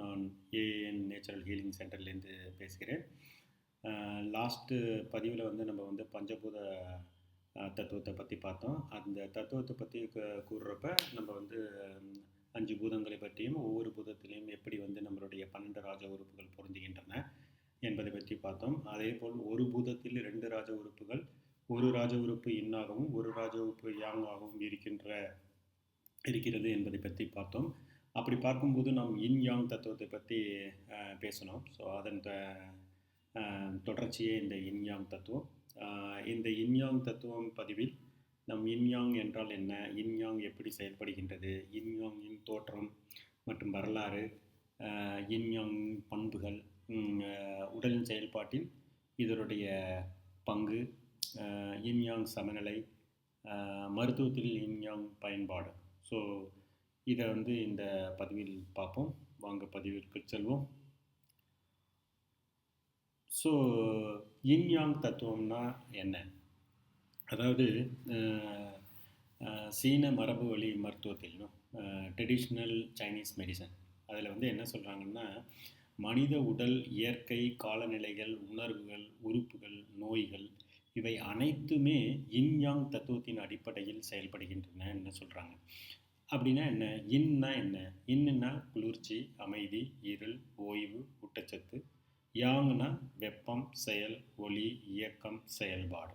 நான் AN natural healing சென்டர்லேருந்து பேசுகிறேன். லாஸ்ட்டு பதிவில் வந்து நம்ம வந்து பஞ்சபூத தத்துவத்தை பற்றி பார்த்தோம். அந்த தத்துவத்தை பற்றி கூறுறப்ப நம்ம வந்து அஞ்சு பூதங்களை பற்றியும் ஒவ்வொரு பூதத்திலையும் எப்படி வந்து நம்மளுடைய பன்னெண்டு ராஜ உறுப்புகள் பொருந்துகின்றன என்பதை பற்றி பார்த்தோம். அதே போல் ஒரு பூதத்தில் ரெண்டு ராஜ உறுப்புகள் ஒரு ராஜ உறுப்பு இன்னாகவும் ஒரு ராஜ உறுப்பு யாங்காகவும் இருக்கின்ற இருக்கிறது என்பதை பற்றி பார்த்தோம். அப்படி பார்க்கும்போது நாம் இன் யாங் தத்துவத்தை பற்றி பேசணும். ஸோ அதன் தொடர்ச்சியே இந்த இன் யாங் தத்துவம். இந்த இன் யாங் தத்துவம் பதிவில் நம் இன் யாங் என்றால் என்ன? இன் யாங் எப்படி செயல்படுகின்றது? இன் யாங்கின் தோற்றம் மற்றும் வரலாறு இன் யாங் பண்புகள் உடலின் செயல்பாட்டில் இதனுடைய பங்கு இன் யாங் சமநிலை மருத்துவத்தில் இன் யாங் பயன்பாடு. ஸோ இதை வந்து இந்த பதிவில் பார்ப்போம். வாங்க பதிவிற்கு செல்வோம். ஸோ இன்யாங் தத்துவம்னா என்ன? அதாவது சீன மரபு வழி மருத்துவத்தில் ட்ரெடிஷ்னல் சைனீஸ் மெடிசன் அதில் வந்து என்ன சொல்கிறாங்கன்னா மனித உடல் இயற்கை காலநிலைகள் உணர்வுகள் உறுப்புகள் நோய்கள் இவை அனைத்துமே இன் யாங் தத்துவத்தின் அடிப்படையில் செயல்படுகின்றன என்ன சொல்கிறாங்க அப்படின்னா என்ன? இன்னா என்ன? இன்னுன்னா குளிர்ச்சி அமைதி இருள் ஓய்வு ஊட்டச்சத்து. யாங்னா வெப்பம் செயல் ஒளி இயக்கம் செயல்பாடு.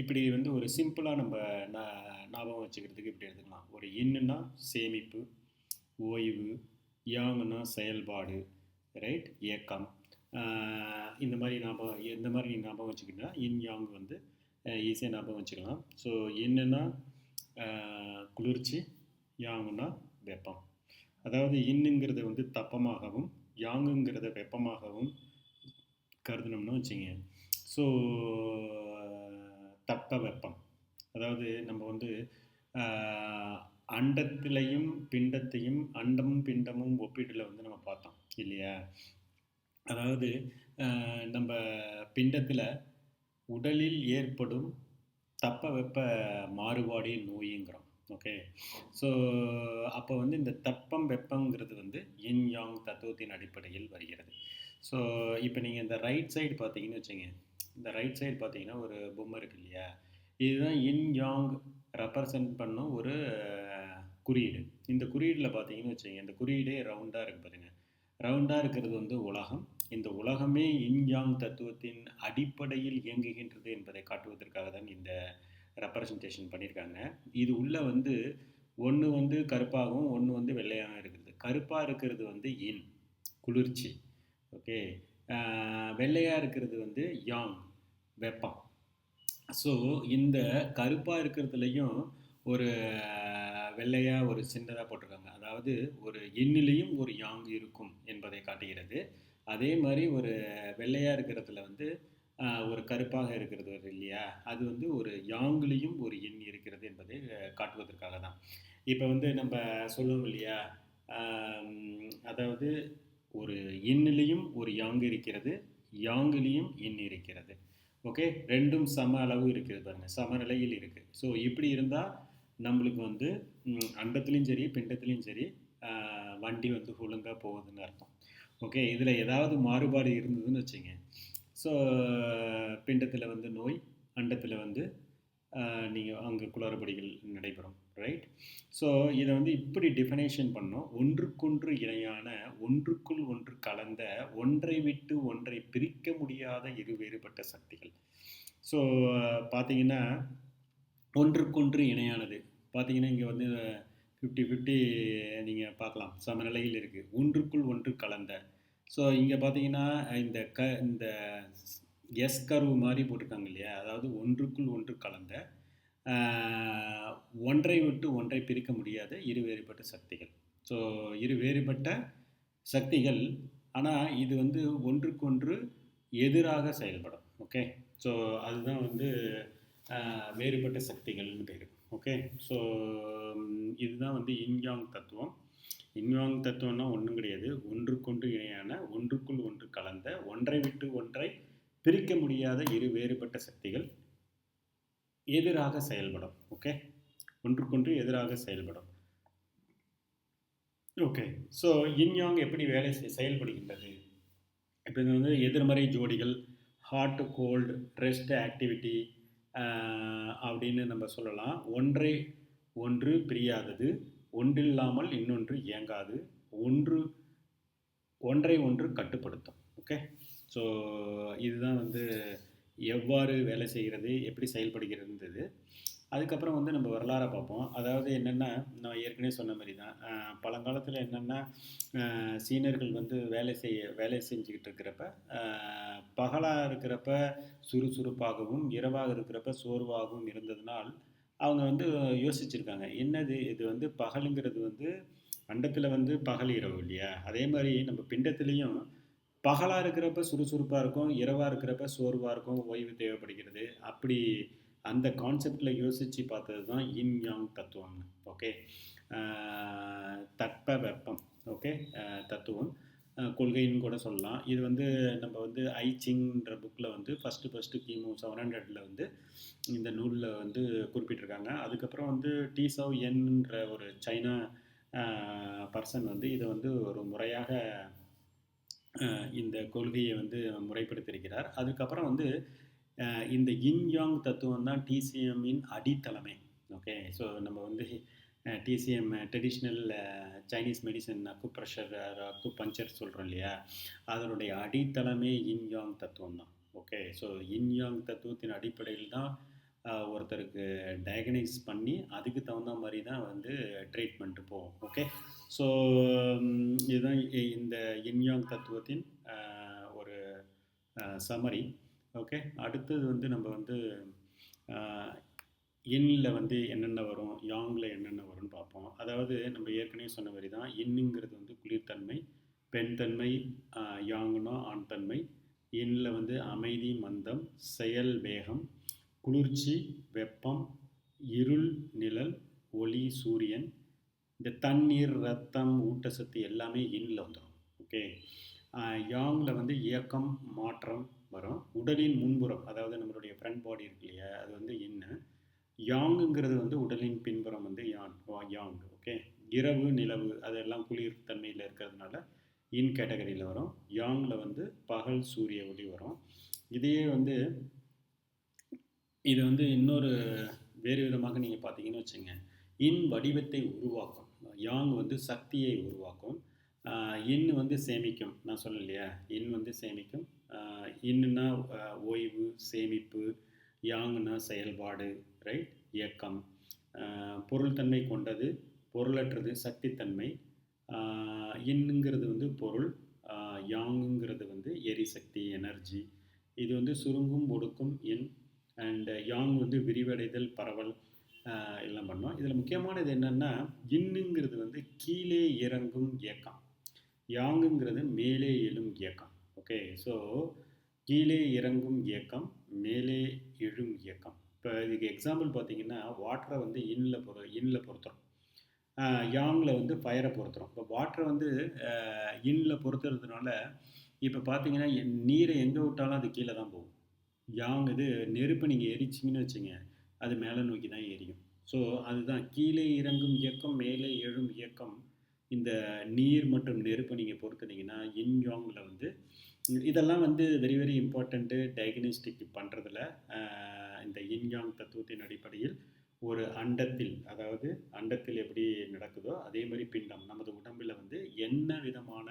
இப்படி வந்து ஒரு சிம்பிளாக நம்ம ஞாபகம் வச்சுக்கிறதுக்கு இப்படி எடுத்துக்கலாம். ஒரு இன்னுன்னா சேமிப்பு ஓய்வு யாங்னா செயல்பாடு ரைட்? இயக்கம். இந்த மாதிரி ஞாபகம் இந்த மாதிரி நீ ஞாபகம் வச்சுக்கிட்டா இன் யாங் வந்து ஈஸியாக ஞாபகம் வச்சுக்கலாம். ஸோ என்னென்னா குளிர்ச்சி யாங்குனா வெப்பம். அதாவது இன்னுங்கிறத வந்து தப்பமாகவும் யாங்குங்கிறத வெப்பமாகவும் கருதினோம்னு வச்சுங்க. ஸோ தட்ப வெப்பம். அதாவது நம்ம வந்து அண்டத்திலையும் பிண்டத்தையும் அண்டமும் பிண்டமும் ஒப்பீட்டில் வந்து நம்ம பார்த்தோம் இல்லையா? அதாவது நம்ம பிண்டத்தில் உடலில் ஏற்படும் தப்ப வெப்ப மாறுபாடே நோய்ங்கிறோம். ஓகே ஸோ அப்போ வந்து இந்த தட்பம் வெப்பங்கிறது வந்து இன் யாங் தத்துவத்தின் அடிப்படையில் வருகிறது. ஸோ இப்போ நீங்கள் இந்த ரைட் சைடு பார்த்தீங்கன்னு வச்சுங்க இந்த ரைட் சைடு பார்த்தீங்கன்னா ஒரு பொம்மை இருக்கு இல்லையா? இதுதான் இன் யாங் ரெப்ரசன்ட் பண்ணும் ஒரு குறியீடு. இந்த குறியீடில் பார்த்தீங்கன்னு வச்சுங்க இந்த குறியீடே ரவுண்டாக இருக்கு பாருங்க. ரவுண்டாக இருக்கிறது வந்து உலகம். இந்த உலகமே இன் யாங் தத்துவத்தின் அடிப்படையில் இயங்குகின்றது என்பதை காட்டுவதற்காக தான் இந்த ரெப்ரசன்டேஷன் பண்ணியிருக்காங்க இது உள்ள வந்து ஒன்று வந்து கருப்பாகவும் ஒன்று வந்து வெள்ளையாகவும் இருக்குது. கருப்பாக இருக்கிறது வந்து இன் குளிர்ச்சி. ஓகே வெள்ளையாக இருக்கிறது வந்து யாங் வெப்பம். ஸோ இந்த கருப்பாக இருக்கிறதுலையும் ஒரு வெள்ளையாக ஒரு சின்னதாக போட்டிருக்காங்க. அதாவது ஒரு எண்ணிலையும் ஒரு யாங் இருக்கும் என்பதை காட்டுகிறது. அதே மாதிரி ஒரு வெள்ளையாக இருக்கிறதுல வந்து ஒரு கருப்பாக இருக்கிறது இல்லையா? அது வந்து ஒரு யாங்லேயும் ஒரு எண் இருக்கிறது என்பதை காட்டுவதற்காக தான். இப்போ வந்து நம்ம சொல்லுவோம் இல்லையா? அதாவது ஒரு எண்ணிலையும் ஒரு யாங் இருக்கிறது யாங்கிலையும் எண் இருக்கிறது. ஓகே? ரெண்டும் சம அளவு இருக்கிறது பாருங்கள் சமநிலையில் இருக்குது ஸோ இப்படி இருந்தால் நம்மளுக்கு வந்து அண்டத்துலேயும் சரி பிண்டத்துலேயும் சரி வண்டி வந்து ஒழுங்காக போகுதுன்னு அர்த்தம். ஓகே? இதில் ஏதாவது மாறுபாடு இருந்ததுன்னு வச்சுங்க ஸோ பிண்டத்தில் வந்து நோய் அண்டத்தில் வந்து நீங்கள் அங்கே குளறுபடிகள் நடைபெறும் ரைட் ஸோ இதை வந்து இப்படி டிஃபனேஷன் பண்ணோம். ஒன்றுக்கொன்று இணையான ஒன்றுக்குள் ஒன்று கலந்த ஒன்றை விட்டு ஒன்றை பிரிக்க முடியாத இரு வேறுபட்ட சக்திகள். ஸோ பார்த்தீங்கன்னா ஒன்றுக்கொன்று இணையானது. பார்த்தீங்கன்னா இங்கே வந்து ஃபிஃப்டி ஃபிஃப்டி நீங்கள் பார்க்கலாம். சமநிலையில் இருக்குது ஒன்றுக்குள் ஒன்று கலந்த ஸோ இங்கே பார்த்தீங்கன்னா இந்த க இந்த எஸ் கருவு மாதிரி போட்டிருக்காங்க இல்லையா? அதாவது ஒன்றுக்குள் ஒன்று கலந்த ஒன்றை விட்டு ஒன்றை பிரிக்க முடியாத இரு வேறுபட்ட சக்திகள். ஸோ இரு வேறுபட்ட சக்திகள் ஆனால் இது வந்து ஒன்றுக்கொன்று எதிராக செயல்படும். ஓகே ஸோ அதுதான் வந்து வேறுபட்ட சக்திகள்னு பேர். ஓகே ஸோ இதுதான் வந்து இன்யாங் தத்துவம். இன்வாங் தத்துவம்னா ஒன்றும் கிடையாது. ஒன்றுக்கொன்று இணையான ஒன்றுக்குள் ஒன்று கலந்த ஒன்றை விட்டு ஒன்றை பிரிக்க முடியாத இரு வேறுபட்ட சக்திகள் எதிராக செயல்படும். ஓகே ஒன்றுக்கொன்று எதிராக செயல்படும். ஓகே ஸோ இன் யாங் எப்படி வேலை செய் செயல்படுகின்றது? இப்போ இது வந்து எதிர்மறை ஜோடிகள் ஹாட் கோல்டு ரெஸ்ட் ஆக்டிவிட்டி அப்படின்னு நம்ம சொல்லலாம். ஒன்றை ஒன்று பிரியாதது. ஒன்றில்லாமல் இன்னொன்று இயங்காது. ஒன்று ஒன்றை ஒன்று கட்டுப்படுத்தும். ஓகே ஸோ இதுதான் வந்து எவ்வாறு வேலை செய்கிறது எப்படி செயல்படுகிறதுன்றது. அதுக்கப்புறம் வந்து நம்ம வரலாறை பார்ப்போம். அதாவது என்னென்னா நான் ஏற்கனவே சொன்ன மாதிரி தான் பழங்காலத்தில் என்னென்னா சீனர்கள் வந்து வேலை செய்ய வேலை செஞ்சுக்கிட்டு இருக்கிறப்ப பகலாக இருக்கிறப்ப சுறுசுறுப்பாகவும் இரவாக இருக்கிறப்ப சோர்வாகவும் இருந்ததுனால் அவங்க வந்து யோசிச்சிருக்காங்க. என்னது? இது வந்து பகலுங்கிறது வந்து அண்டத்தில் வந்து பகல் இரவு இல்லையா? அதே மாதிரி நம்ம பிண்டத்துலேயும் பகலாக இருக்கிறப்ப சுறுசுறுப்பாக இருக்கும் இரவாக இருக்கிறப்ப சோர்வாக இருக்கும் ஓய்வு தேவைப்படுகிறது. அப்படி அந்த கான்செப்டில் யோசித்து பார்த்தது தான் இன் யாங் தத்துவம் ஓகே தட்ப வெப்பம். ஓகே தத்துவம். கொள்கைன்னு கூட சொல்லலாம். இது வந்து நம்ம வந்து ஐச்சிங்ன்ற புக்கில் வந்து ஃபஸ்ட்டு ஃபஸ்ட்டு கிமு செவன் ஹண்ட்ரடில் வந்து இந்த நூலில் வந்து குறிப்பிட்டிருக்காங்க. அதுக்கப்புறம் வந்து டீசவ் என்ன்ற ஒரு சைனா பர்சன் வந்து இதை வந்து ஒரு முறையாக இந்த கொள்கையை வந்து முறைப்படுத்தியிருக்கிறார். அதுக்கப்புறம் வந்து இந்த இன்யாங் தத்துவம் தான் டிசிஎம்மின் அடித்தளமே. ஓகே ஸோ நம்ம வந்து TCM traditional Chinese medicine acupressure acupuncture சொல்கிறோம் இல்லையா? அதனுடைய அடித்தளமே இன் யாங் தத்துவம் தான் ஓகே ஸோ இன் யாங் தத்துவத்தின் அடிப்படையில் தான் ஒருத்தருக்கு டயக்னைஸ் பண்ணி அதுக்கு தகுந்த மாதிரி தான் வந்து ட்ரீட்மெண்ட்டு போகும் ஓகே ஸோ இதுதான் இந்த இன்யாங் தத்துவத்தின் ஒரு சமரி ஓகே அடுத்தது வந்து நம்ம வந்து இன்னில் வந்து என்னென்ன வரும் யாங்கில் என்னென்ன வரும்னு பார்ப்போம். அதாவது நம்ம ஏற்கனவே சொன்ன மாதிரி தான் இன்னுங்கிறது வந்து குளிர்தன்மை பெண் தன்மை யாங்குனா ஆண் தன்மை இன்னில் வந்து அமைதி மந்தம் செயல் வேகம் குளிர்ச்சி வெப்பம் இருள் நிழல் ஒளி சூரியன் இந்த தண்ணீர் ரத்தம் ஊட்டச்சத்து எல்லாமே இன்னில் வந்துடும் ஓகே? யாங்கில் வந்து இயக்கம் மாற்றம் வரும். உடலின் முன்புறம் அதாவது நம்மளுடைய ஃப்ரண்ட் பாடி இருக்கு இல்லையா அது வந்து இன்னு. யாங்குங்கிறது வந்து உடலின் பின்புறம் வந்து யான் யாங் ஓகே இரவு நிலவு அதெல்லாம் குளிர் தன்மையில் இருக்கிறதுனால இன் கேட்டகரியில் வரும். யாங்கில் வந்து பகல் சூரிய ஒளி வரும். இதையே வந்து இது வந்து இன்னொரு வேறு விதமாக நீங்கள் பார்த்தீங்கன்னு வச்சுங்க. இன் வடிவத்தை உருவாக்கும். யாங் வந்து சக்தியை உருவாக்கும். இன் வந்து சேமிக்கும். நான் சொல்ல இல்லையா இன் வந்து சேமிக்கும். இன்னுன்னா ஓய்வு சேமிப்பு யாங்னா செயல்பாடு ரைட் இயக்கம். பொருள் தன்மை கொண்டது பொருளற்றது சக்தித்தன்மை. இன்னுங்கிறது வந்து பொருள் யாங்குங்கிறது வந்து எரிசக்தி எனர்ஜி. இது வந்து சுருங்கும் ஒடுக்கும் இன் அண்டு யாங் வந்து விரிவடைதல் பரவல் எல்லாம் பண்ணோம். இதில் முக்கியமானது என்னென்னா இன்னுங்கிறது வந்து கீழே இறங்கும் இயக்கம். யாங்குங்கிறது மேலே எழும் இயக்கம். ஓகே ஸோ கீழே இறங்கும் இயக்கம் மேலே எழும் இயக்கம். இப்போ இதுக்கு எக்ஸாம்பிள் பார்த்தீங்கன்னா வாட்டரை வந்து இன்னில் பொறு இன்னில் பொறுத்துறோம் யாங்கில் வந்து ஃபயரை பொறுத்துறோம் இப்போ வாட்டரை வந்து இன்னில் பொறுத்துறதுனால இப்போ பார்த்தீங்கன்னா நீரை எங்கே விட்டாலும் அது கீழே தான் போகும். யாங் இது நெருப்பு நீங்கள் எரிச்சிங்கன்னு வச்சுங்க அது மேலே நோக்கி தான் எரியும். ஸோ அதுதான். கீழே இறங்கும் இயக்கம் மேலே எழும் இயக்கம். இந்த நீர் மற்றும் நெருப்பை நீங்கள் பொறுத்துனீங்கன்னா இன் யாங்கில் வந்து இதெல்லாம் வந்து வெரி வெரி இம்பார்ட்டண்ட்டு டயக்னிஸ்டிக் பண்ணுறதுல இந்த இன்யாங் தத்துவத்தின் அடிப்படையில் ஒரு அண்டத்தில் அதாவது அண்டத்தில் எப்படி நடக்குதோ அதே மாதிரி பிண்டம் நமது உடம்பில் வந்து என்ன விதமான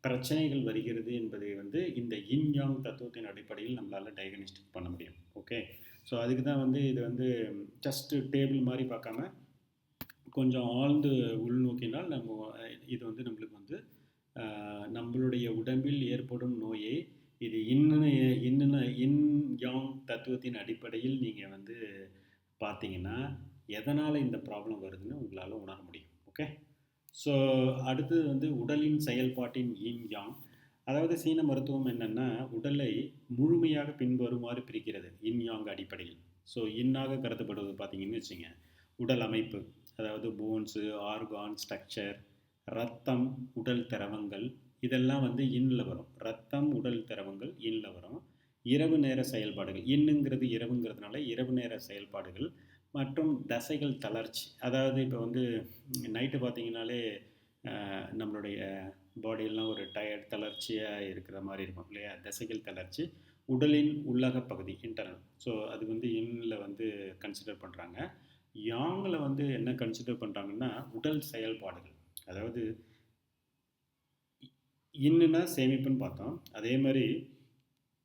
பிரச்சனைகள் வருகிறது என்பதை வந்து இந்த இன்யாங் தத்துவத்தின் அடிப்படையில் நம்மளால் டயக்னிஸ்டிக் பண்ண முடியும். ஓகே ஸோ அதுக்கு தான் வந்து இது வந்து ஜஸ்ட்டு டேபிள் மாதிரி பார்க்காம கொஞ்சம் ஆழ்ந்து உள்நோக்கினால் நம்ம இது வந்து நம்மளுக்கு வந்து நம்மளுடைய உடம்பில் ஏற்படும் நோயை இது இன்னும் இன்னும் இன் யாங் தத்துவத்தின் அடிப்படையில் நீங்கள் வந்து பார்த்தீங்கன்னா எதனால் இந்த ப்ராப்ளம் வருதுன்னு உங்களால் உணர முடியும். ஓகே ஸோ அடுத்தது வந்து உடலின் செயல்பாட்டின் இன் யாங் அதாவது சீன மருத்துவம் என்னென்னா உடலை முழுமையாக பின்வருமாறு பிரிக்கிறது இன் யாங் அடிப்படையில். ஸோ இன்னாக கருதப்படுவது பார்த்தீங்கன்னு வச்சுங்க. உடல் அமைப்பு அதாவது போன்ஸு ஆர்கான் ஸ்ட்ரக்சர் ரத்தம் உடல் திரவங்கள் இதெல்லாம் வந்து இன்னில் வரும். ரத்தம் உடல் திரவங்கள் இன்னில் வரும். இரவு நேர செயல்பாடுகள் இன்னுங்கிறது இரவுங்கிறதுனால இரவு நேர செயல்பாடுகள் மற்றும் தசைகள் தளர்ச்சி. அதாவது இப்போ வந்து நைட்டு பார்த்தீங்கனாலே நம்மளுடைய பாடியெல்லாம் ஒரு டயர்ட் தளர்ச்சியாக இருக்கிற மாதிரி இருக்கும் இல்லையா? தசைகள் தளர்ச்சி. உடலின் உள்ளக பகுதி இன்டர்னல் ஸோ அது வந்து இன்னில் வந்து கன்சிடர் பண்ணுறாங்க யாங்கில் வந்து என்ன கன்சிடர் பண்ணுறாங்கன்னா உடல் செயல்பாடுகள். அதாவது இன்னுனா சேமிப்புன்னு பார்த்தோம். அதே மாதிரி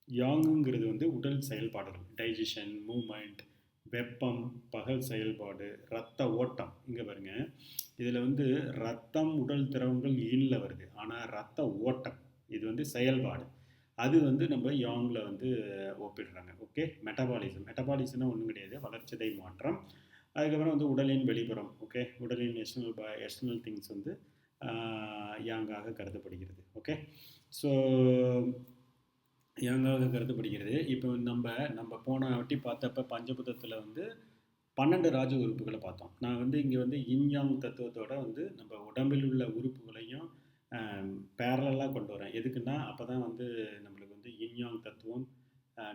யாங்குங்கிறது வந்து உடல் செயல்பாடுகள் டைஜஷன் மூமெண்ட் வெப்பம் பகல் செயல்பாடு ரத்த ஓட்டம். இங்கே பாருங்க. இதில் வந்து ரத்தம் உடல் திரவங்கள் ஈனில் வருது. ஆனால் ரத்த ஓட்டம் இது வந்து செயல்பாடு. அது வந்து நம்ம யாங்கில் வந்து ஒப்பிடுறாங்க. ஓகே மெட்டபாலிசம் மெட்டபாலிசம்னா ஒன்றும் கிடையாது. வளர்ச்சிதை மாற்றம். அதுக்கப்புறம் வந்து உடலின் வெளிப்புறம் ஓகே உடலின் எக்ஸ்டர்னல் ப எக்ஸ்டர்னல் திங்ஸ் வந்து யாங்காக கருதப்படுகிறது ஓகே ஸோ யாங்காக கருதப்படுகிறது. இப்போ நம்ம நம்ம போன வாட்டி பார்த்தப்ப பஞ்சபுதத்தில் வந்து பன்னெண்டு ராஜ உறுப்புகளை பார்த்தோம். நான் வந்து இங்கே வந்து இன்யாங் தத்துவத்தோட வந்து நம்ம உடம்பில் உள்ள உறுப்புகளையும் பேரலாக கொண்டு வரேன். எதுக்குன்னா அப்போ தான் வந்து நம்மளுக்கு வந்து இன்யாங் தத்துவம்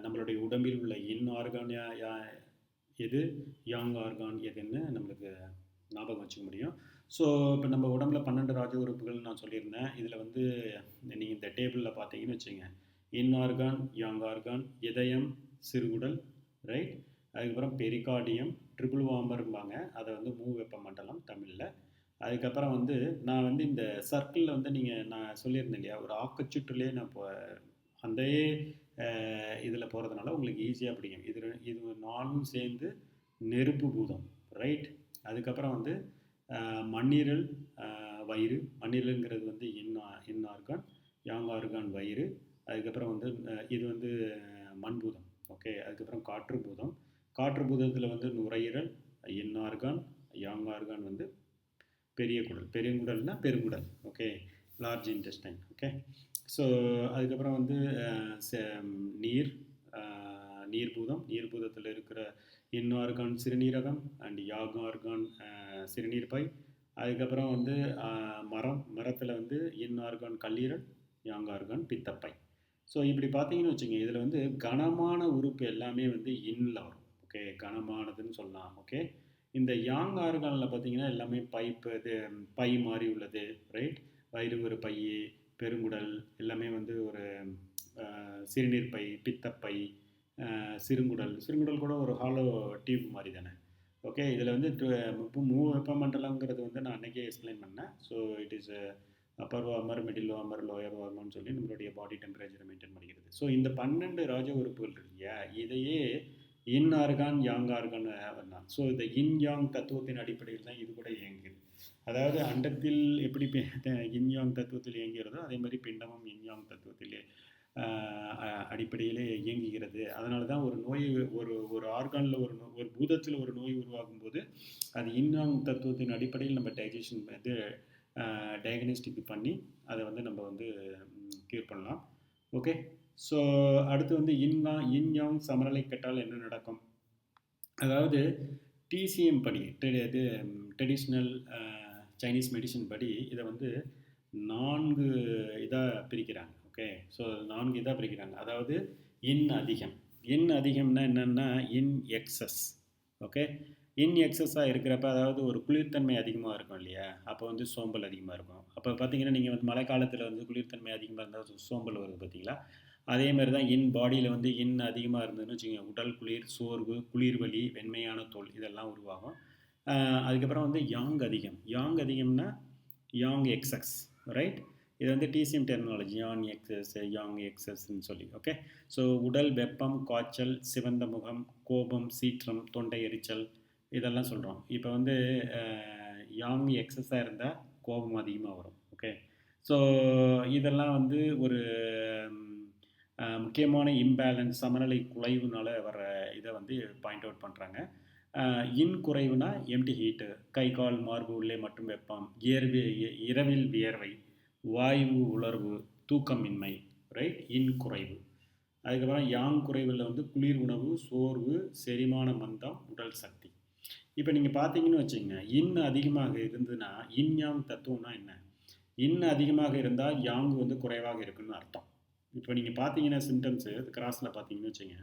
நம்மளுடைய உடம்பில் உள்ள இன் ஆர்கான் எது? யாங் ஆர்கான் எதுன்னு நம்மளுக்கு ஞாபகம் வச்சுக்க முடியும். ஸோ இப்போ நம்ம உடம்புல பன்னெண்டு ராஜ உறுப்புகள் நான் சொல்லியிருந்தேன். இதில் வந்து நீங்கள் இந்த டேபிளில் பார்த்தீங்கன்னு வச்சுங்க இன் ஆர்கான் யாங் ஆர்கான் இதயம் சிறுகுடல் ரைட் அதுக்கப்புறம் பெரிகார்டியம் ட்ரிபிள் வாம்பரும்பாங்க அதை வந்து மூ வெப்ப மண்டலம் தமிழில். அதுக்கப்புறம் வந்து நான் வந்து இந்த சர்க்கிளில் வந்து நீங்கள் நான் சொல்லியிருந்தேன் இல்லையா? ஒரு ஆக்கச்சுற்றுலேயே நான் இப்போ அந்த இதில் போகிறதுனால உங்களுக்கு ஈஸியாக பிடிக்கும். இது இது நாலும் சேர்ந்து நெருப்பு பூதம் ரைட் அதுக்கப்புறம் வந்து மண்ணீரல் வயிறு. மண்ணீரலுங்கிறது வந்து இன்னா இன் ஆர்கான் யாங் ஆர்கான் வயிறு. அதுக்கப்புறம் வந்து இது வந்து மண்பூதம் ஓகே அதுக்கப்புறம் காற்று பூதம். காற்று பூதத்தில் வந்து நுரையீரல் இன் ஆர்கான் யாங் ஆர்கான் வந்து பெரிய குடல். பெருங்குடல்னா பெருங்குடல் okay large intestine okay so அதுக்கப்புறம் வந்து நீர் நீர்பூதம். நீர்பூதத்தில் இருக்கிற இன் ஆர்கான் சிறுநீரகம் அண்ட் யாக் ஆர்கான் சிறுநீர் பை அதுக்கப்புறம் வந்து மரம். மரத்தில் வந்து இன் ஆர்கான் கல்லீரல் யாங் ஆர்கான் பித்தப்பை. ஸோ இப்படி பார்த்தீங்கன்னு வச்சுங்க இதில் வந்து கனமான உறுப்பு எல்லாமே வந்து இன்னில் வரும். ஓகே கனமானதுன்னு சொல்லலாம். ஓகே இந்த யாங் ஆர்கானில் பார்த்தீங்கன்னா எல்லாமே பைப்பு இது பை மாதிரி உள்ளது. ரைட் வயிறு ஒரு பை பெருங்குடல் எல்லாமே வந்து ஒரு சிறுநீர் பை பித்தப்பை சிறுங்குடல். சிறுங்குடல் கூட ஒரு ஹாலோ டியூப் மாதிரி தானே. ஓகே இதில் வந்து இப்போ மூ வெப்பமண்டலங்கிறது வந்து நான் அன்றைக்கே எக்ஸ்பிளைன் பண்ணேன். So it is upper warmer middle warmer lower வார்மர்னு சொல்லி நம்மளுடைய பாடி டெம்பரேச்சரை மெயின்டைன் பண்ணிக்கிறது. ஸோ இந்த பன்னெண்டு ராஜ உறுப்புகள் இருக்கு இல்லையா? இதையே இன் ஆர்கான் யாங் ஆர்கான் தான் ஸோ இந்த இன் யாங் தத்துவத்தின் அடிப்படையில் தான் இது கூட இயங்குது. அதாவது அண்டத்தில் எப்படி இன் யாங் தத்துவத்தில் இயங்குகிறதோ அதே மாதிரி பிண்டமும் இன் யாங் தத்துவத்திலே அடிப்படையிலே இயங்குகிறது. அதனால தான் ஒரு நோய் ஒரு ஒரு ஆர்கானில் ஒரு ஒரு பூதத்தில் ஒரு நோய் உருவாகும் போது அது இன்னாங் தத்துவத்தின் அடிப்படையில் நம்ம டைஜஷன் இது டயக்னோஸ்டிக் பண்ணி அதை வந்து நம்ம வந்து க்யூர் பண்ணலாம். ஓகே ஸோ அடுத்து வந்து இன்னா இன் யாங் சமநிலை கெட்டால் என்ன நடக்கும்? அதாவது டிசிஎம் படி இது ட்ரெடிஷ்னல் சைனீஸ் மெடிசன் படி இதை வந்து நான்கு இதாக பிரிக்கிறாங்க ஓகே ஸோ நான்கு இதாக பிரிக்கிறாங்க. அதாவது இன் அதிகம். இன் அதிகம்னா என்னென்னா இன் எக்ஸஸ் ஓகே இன் எக்ஸஸாக இருக்கிறப்ப அதாவது ஒரு குளிர்த்தன்மை அதிகமாக இருக்கும் இல்லையா? அப்போ வந்து சோம்பல் அதிகமாக இருக்கும். அப்போ பார்த்தீங்கன்னா நீங்கள் வந்து மழை காலத்தில் வந்து குளிர்த்தன்மை அதிகமாக இருந்தால் சோம்பல் வருது பார்த்தீங்களா? அதே மாதிரி தான் இன் பாடியில் வந்து இன் அதிகமாக இருந்ததுன்னு வச்சுக்கோங்க. உடல் குளிர் சோர்வு குளிர் வலி வெண்மையான தோல் இதெல்லாம் உருவாகும். அதுக்கப்புறம் வந்து யாங் அதிகம். யாங் அதிகம்னா யாங் எக்ஸஸ் ரைட் இது வந்து TCM terminology yang excess yang எக்ஸஸ்ன்னு சொல்லி ஓகே ஸோ உடல் வெப்பம் காய்ச்சல் சிவந்த முகம் கோபம் சீற்றம் தொண்டை எரிச்சல் இதெல்லாம் சொல்கிறோம் இப்போ வந்து யாங் எக்ஸஸாக இருந்தால் கோபம் அதிகமாக வரும் ஓகே ஸோ இதெல்லாம் வந்து ஒரு முக்கியமான இம்பேலன்ஸ் சமநிலை குலைவுனால வர இதை வந்து பாயிண்ட் அவுட் பண்ணுறாங்க இன் குறைவுனா எம்டி ஹீட்டு கை கால் மார்பு உள்ளே மட்டும் வெப்பம் இயர்வி இரவில் வியர்வை வாயு உலர்வு தூக்கமின்மை ரைட் இன் குறைவு. அதுக்கப்புறம் யாங் குறைவில் வந்து குளிர் உணவு சோர்வு செரிமான மந்தம் உடல் சக்தி. இப்போ நீங்கள் பார்த்தீங்கன்னு வச்சுங்க இன் அதிகமாக இருந்ததுன்னா இன் யாங் தத்துவம்னா என்ன? இன் அதிகமாக இருந்தால் யாங் வந்து குறைவாக இருக்குன்னு அர்த்தம். இப்போ நீங்கள் பார்த்தீங்கன்னா சிம்டம்ஸு கிராஸில் பார்த்தீங்கன்னு வச்சுங்க.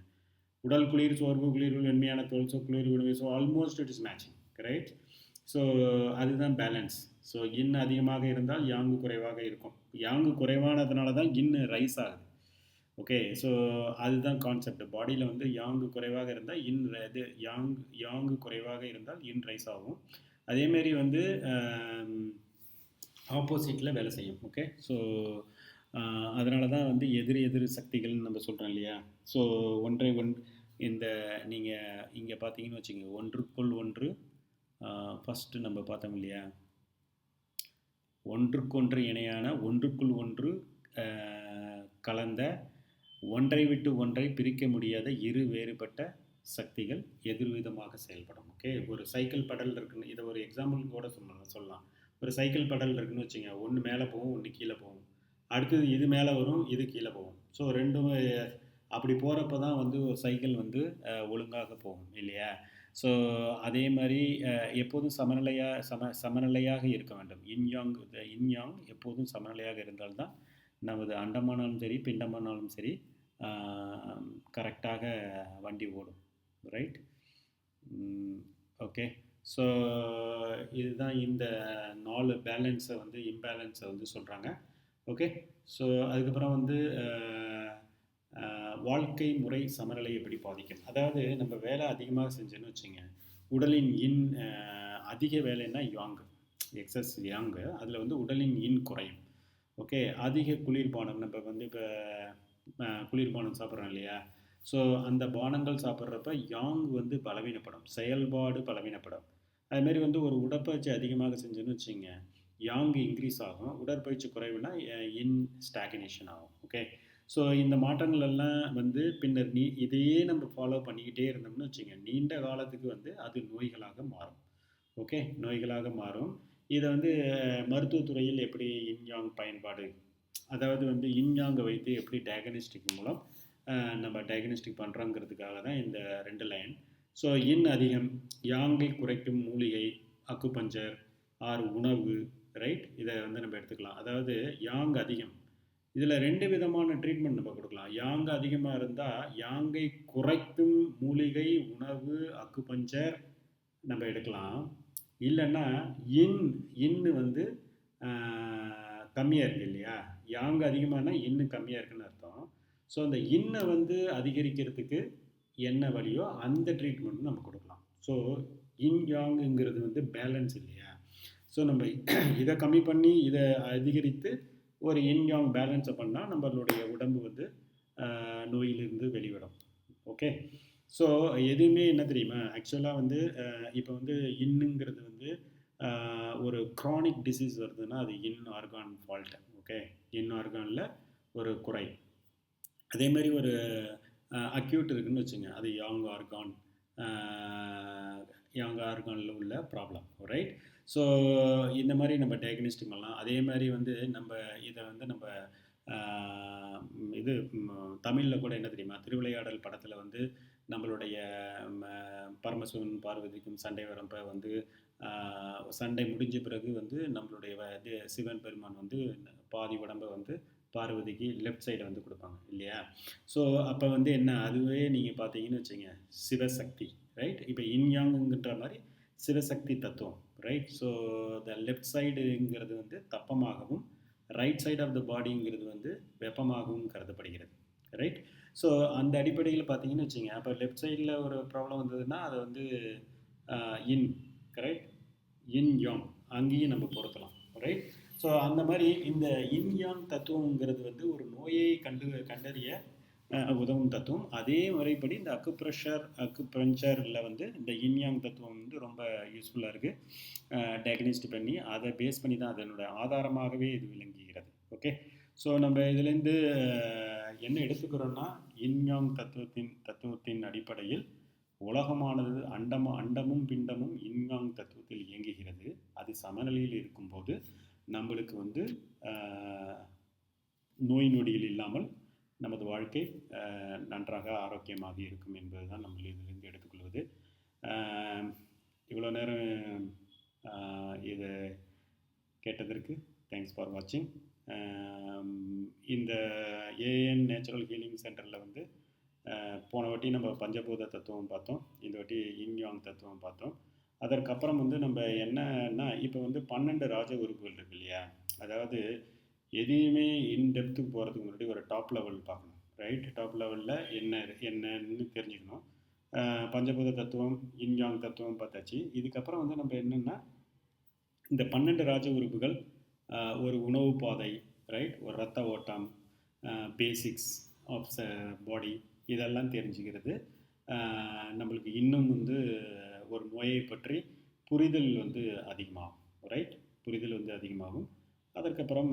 உடல் குளிர் சோர்வு குளிர் வெண்மையான தோல் ஸோ குளிர் விடுமை so almost it is matching correct so அதுதான் பேலன்ஸ் ஸோ இன் அதிகமாக இருந்தால் யாங்கு குறைவாக இருக்கும். யாங்கு குறைவானதுனால தான் இன் ரைஸ் ஆகுது. ஓகே ஸோ அதுதான் கான்செப்ட் பாடியில் வந்து யாங்கு குறைவாக இருந்தால் இன் இது யாங் யாங்கு குறைவாக இருந்தால் இன் ரைஸ் ஆகும். அதேமாரி வந்து ஆப்போசிட்டில் வேலை செய்யும். ஓகே ஸோ அதனால தான் வந்து எதிர் எதிர் சக்திகள்னு நம்ம சொல்கிறோம் இல்லையா? ஸோ ஒன்றை ஒன் இந்த நீங்கள் இங்கே பார்த்தீங்கன்னு வச்சுங்க ஒன்றுக்குள் ஒன்று ஃபஸ்ட்டு நம்ம பார்த்தோம் இல்லையா? ஒன்றுக்கொன்று இணையான ஒன்றுக்குள் ஒன்று கலந்த ஒன்றை விட்டு ஒன்றை பிரிக்க முடியாத இரு வேறுபட்ட சக்திகள் எதிர்விதமாக செயல்படும். ஓகே ஒரு சைக்கிள் படல் இருக்குன்னு இதை ஒரு எக்ஸாம்பிள் கூட சொல்லலாம் சொல்லலாம். ஒரு சைக்கிள் படல் இருக்குன்னு வச்சுங்க ஒன்று மேலே போகும் ஒன்று கீழே போகும். அடுத்தது இது மேலே வரும் இது கீழே போகும். ஸோ ரெண்டும் அப்படி போகிறப்ப தான் வந்து ஒரு சைக்கிள் வந்து ஒழுங்காக போகும் இல்லையா? ஸோ அதே மாதிரி எப்போதும் சமநிலையாக சம சமநிலையாக இருக்க வேண்டும். இன் யாங் இன் யாங் எப்போதும் சமநிலையாக இருந்தால்தான் நமது அண்டமானாலும் சரி பிண்டமானாலும் சரி கரெக்டாக வண்டி ஓடும். ரைட் ஓகே ஸோ இதுதான் இந்த நாலு பேலன்ஸை வந்து இம்பேலன்ஸை வந்து சொல்கிறாங்க ஓகே ஸோ அதுக்கப்புறம் வந்து வாழ்க்கை முறை சமநிலை எப்படி பாதிக்கும்? அதாவது நம்ம வேலை அதிகமாக செஞ்சோன்னு வச்சுங்க உடலின் இன் அதிக வேலைன்னா யாங்கு எக்ஸஸ் யாங்கு அதில் வந்து உடலின் இன் குறையும். ஓகே அதிக குளிர்பானம் நம்ம வந்து இப்போ குளிர்பானம் சாப்பிட்றோம் இல்லையா? ஸோ அந்த பானங்கள் சாப்பிட்றப்ப யாங் வந்து பலவீனப்படும் செயல்பாடு பலவீனப்படும். அதுமாரி வந்து ஒரு உடற்பயிற்சி அதிகமாக செஞ்சோன்னு வச்சுங்க யாங் இன்க்ரீஸ் ஆகும். உடற்பயிற்சி குறைவுனா இன் ஸ்டாகினேஷன் ஆகும். ஓகே ஸோ இந்த மாற்றங்களெல்லாம் வந்து பின்னர் நீ இதையே நம்ம ஃபாலோ பண்ணிக்கிட்டே இருந்தோம்னு வச்சுங்க நீண்ட காலத்துக்கு வந்து அது நோய்களாக மாறும். ஓகே நோய்களாக மாறும். இதை வந்து மருத்துவத்துறையில் எப்படி இன்யாங் பயன்பாடு அதாவது வந்து இன்யாங்கை வைத்து எப்படி டயக்னஸ்டிக் மூலம் நம்ம டயக்னஸ்டிக் பண்ணுறோங்கிறதுக்காக தான் இந்த ரெண்டு லைன் ஸோ இன் அதிகம் யாங்கை குறைக்கும் மூலிகை அக்குபஞ்சர் ஆறு உணவு ரைட் இதை வந்து நம்ம எடுத்துக்கலாம். அதாவது யாங் அதிகம். இதில் ரெண்டு விதமான ட்ரீட்மெண்ட் நம்ம கொடுக்கலாம். யாங் அதிகமாக இருந்தால் யாங்கை குறைக்கும் மூலிகை உணவு அக்குபஞ்சர் நம்ம எடுக்கலாம். இல்லைன்னா இன் இன்னு வந்து கம்மியாக இருக்கு இல்லையா? யாங் அதிகமானா இன்னு கம்மியாக இருக்குன்னு அர்த்தம். ஸோ அந்த இன்னை வந்து அதிகரிக்கிறதுக்கு என்ன வழியோ அந்த ட்ரீட்மெண்ட் நம்ம கொடுக்கலாம். ஸோ இன் யாங்குங்கிறது வந்து பேலன்ஸ் இல்லையா? ஸோ நம்ம இதை கம்மி பண்ணி இதை அதிகரித்து ஒரு இன் யாங் பேலன்ஸை பண்ணால் நம்மளுடைய உடம்பு வந்து நோயிலிருந்து வெளிவிடும். ஓகே? ஸோ எதுவுமே என்ன தெரியுமா? ஆக்சுவலாக வந்து இப்போ வந்து இன்னுங்கிறது வந்து ஒரு க்ரானிக் டிசீஸ் வருதுன்னா அது yin organ fault okay? Yin ஆர்கானில் ஒரு குறை. அதே மாதிரி ஒரு அக்யூட் இருக்குன்னு வச்சுங்க. அது யாங் ஆர்கான் யாங் ஆர்கானில் உள்ள ப்ராப்ளம் ரைட் ஸோ இந்த மாதிரி நம்ம டயக்னிஸ்டிக் பண்ணலாம். அதே மாதிரி வந்து நம்ம இதை வந்து நம்ம இது தமிழில் கூட என்ன தெரியுமா? திருவிளையாடல் படத்தில் வந்து நம்மளுடைய பரமசிவன் பார்வதிக்கும் சண்டை வரப்ப வந்து சண்டை முடிஞ்ச பிறகு வந்து நம்மளுடைய வ- இது சிவன் பெருமான் வந்து பாதி உடம்பை வந்து பார்வதிக்கு லெஃப்ட் சைடை வந்து கொடுப்பாங்க இல்லையா? ஸோ அப்போ வந்து என்ன? அதுவே நீங்கள் பார்த்தீங்கன்னு வச்சுங்க சிவசக்தி ரைட் இப்போ இன்யாங்குன்ற மாதிரி சிவசக்தி தத்துவம். ரைட் ஸோ த லெஃப்ட் சைடுங்கிறது வந்து தப்பமாகவும் ரைட் சைடு ஆஃப் த பாடிங்கிறது வந்து வெப்பமாகவும் கருதப்படுகிறது ரைட் ஸோ அந்த அடிப்படையில் பார்த்தீங்கன்னு வச்சுங்க அப்போ லெஃப்ட் சைடில் ஒரு ப்ராப்ளம் வந்ததுன்னா அதை வந்து இன் கரெக்ட் இன் யாங் அங்கேயும் நம்ம பொருத்தலாம் ரைட் ஸோ அந்த மாதிரி இந்த இன் யாங் தத்துவங்கிறது வந்து ஒரு நோயை கண்டு கண்டறிய உதவும் தத்துவம். அதே முறைப்படி இந்த அக்கு ப்ரெஷர் அக்கு வந்து இந்த இன் யாங் தத்துவம் வந்து ரொம்ப யூஸ்ஃபுல்லாக இருக்குது டயக்னிஸ்ட் பண்ணி அதை பேஸ் பண்ணி தான் அதனோட ஆதாரமாகவே இது விளங்குகிறது. ஓகே ஸோ நம்ம இதுலேருந்து என்ன எடுத்துக்கிறோன்னா இன்யாங் தத்துவத்தின் தத்துவத்தின் அடிப்படையில் உலகமானது அண்டம அண்டமும் பிண்டமும் இன்யாங் தத்துவத்தில் இயங்குகிறது. அது சமநிலையில் இருக்கும்போது நம்மளுக்கு வந்து நோய் நொடியில் இல்லாமல் நமது வாழ்க்கை நன்றாக ஆரோக்கியமாக இருக்கும் என்பதுதான் நம்ம இதிலிருந்து எடுத்துக்கொள்வது. இவ்வளோ நேரம் இதை கேட்டதற்கு தேங்க்ஸ் ஃபார் வாட்சிங் இந்த ஏஎன் நேச்சுரல் ஹீலிங் சென்டரில் வந்து போன வாட்டி நம்ம பஞ்சபூத தத்துவம் பார்த்தோம். இந்த வாட்டி இன்யாங் தத்துவம் பார்த்தோம். அதற்கப்புறம் வந்து நம்ம என்னன்னா இப்போ வந்து பன்னெண்டு ராஜ உறுப்புகள் இருக்கு இல்லையா? அதாவது எதையுமே இன்டெப்த்துக்கு போகிறதுக்கு முன்னாடி ஒரு டாப் லெவல் பார்க்கணும். ரைட் டாப் லெவலில் என்ன என்னன்னு தெரிஞ்சுக்கணும். பஞ்சபூத தத்துவம் இன்யாங் தத்துவம் பார்த்தாச்சு. இதுக்கப்புறம் வந்து நம்ம என்னென்னா இந்த பன்னெண்டு ராஜ உறுப்புகள் ஒரு உணவு பாதை ரைட் ஒரு ரத்த ஓட்டம் பேசிக்ஸ் ஆஃப் ச பாடி இதெல்லாம் தெரிஞ்சுக்கிறது. நம்மளுக்கு இன்னும் வந்து ஒரு நோயை பற்றி புரிதல் வந்து அதிகமாகும். ரைட் புரிதல் வந்து அதிகமாகும். அதற்கப்புறம்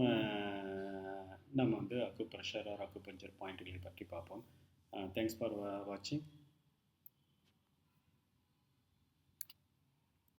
நம்ம வந்து acupressure or acupuncture பாயிண்ட்டுகளை பற்றி பார்ப்போம். தேங்க்ஸ் ஃபார் வாட்சிங்